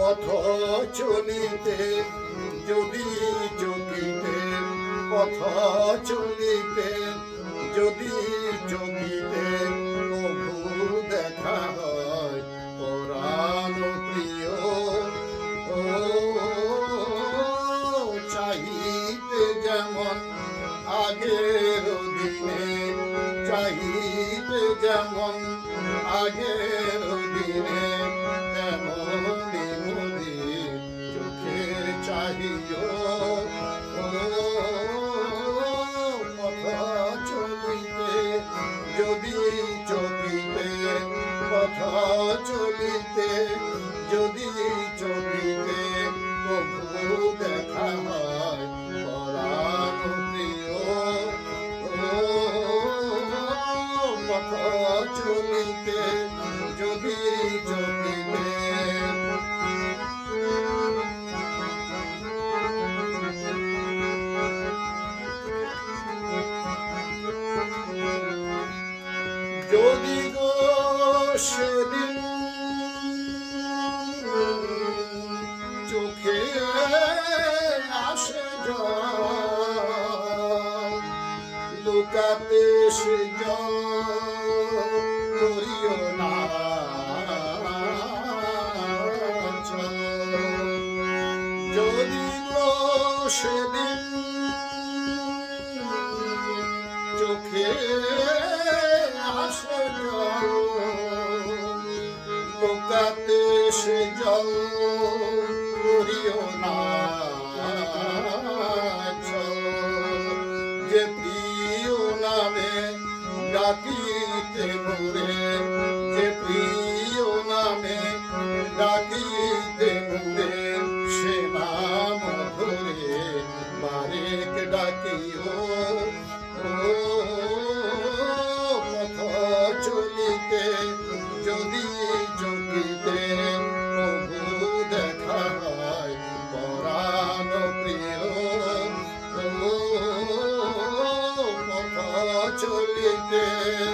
পথ চলিতে, যদি চলিতে পথ চলিতে, যদি চলিতে প্রভু দেখা হয় পরাণ প্রিয়। ও চাহিতে যেমন আগের দিনে, চাহিতে যেমন আগের যদি চলিতে পথ চলিতে যদি চলিতে প্রভু দেখা হয় পথ চলিতে যদি লুকাতে সে করিও না। যদি সেদিন চোখে আসে লোকাতে সে জল করিও না চলিতে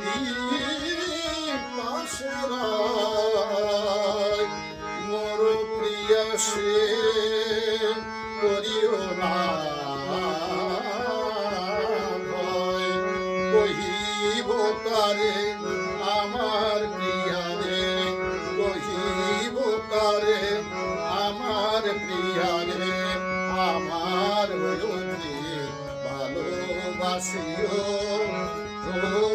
যদি পাশে রয়, মোর প্রিয় সে করিও না। কহিব আমার প্রিয়ারে কহিব তারে আমার প্রিয়ারে আমার ভালোবাসিও পথ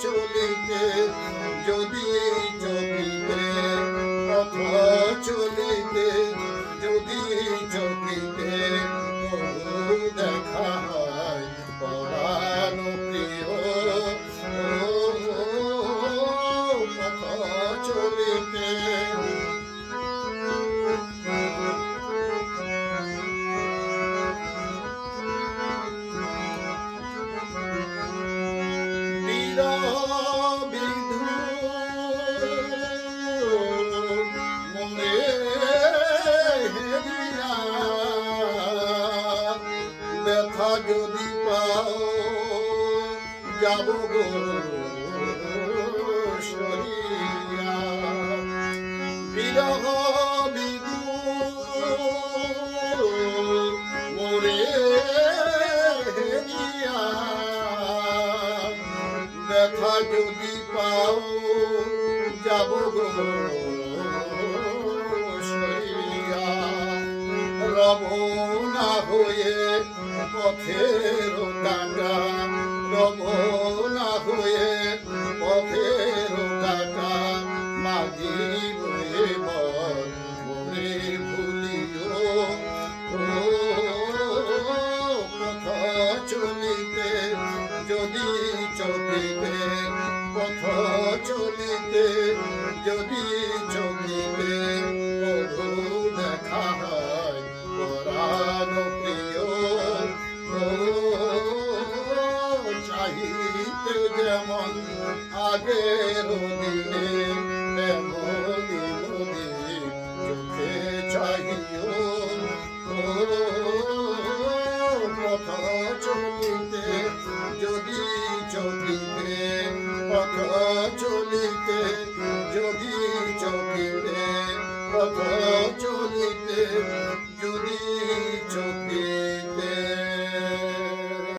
চলিতে যদি চলিতে কথা চলিতে যাব গো সরিয়া। বিরহ ব্যথা যদি পাও যাব গো সরিয়া। না হয়ে পথের কাটা না হয়ে পথের কাটা মাঝি বয়ে বলে ভুলিও কথা চলিতে, যদি চলিতে পথ চলিতে, যদি চলিতে চাহিতে যেমন আগের দিনে, তেমনি মোদে চোখে চাহিও কথা চলিতে, যদি চলিতে কথা চলিতে, যদি চলিতে কথা চলিতে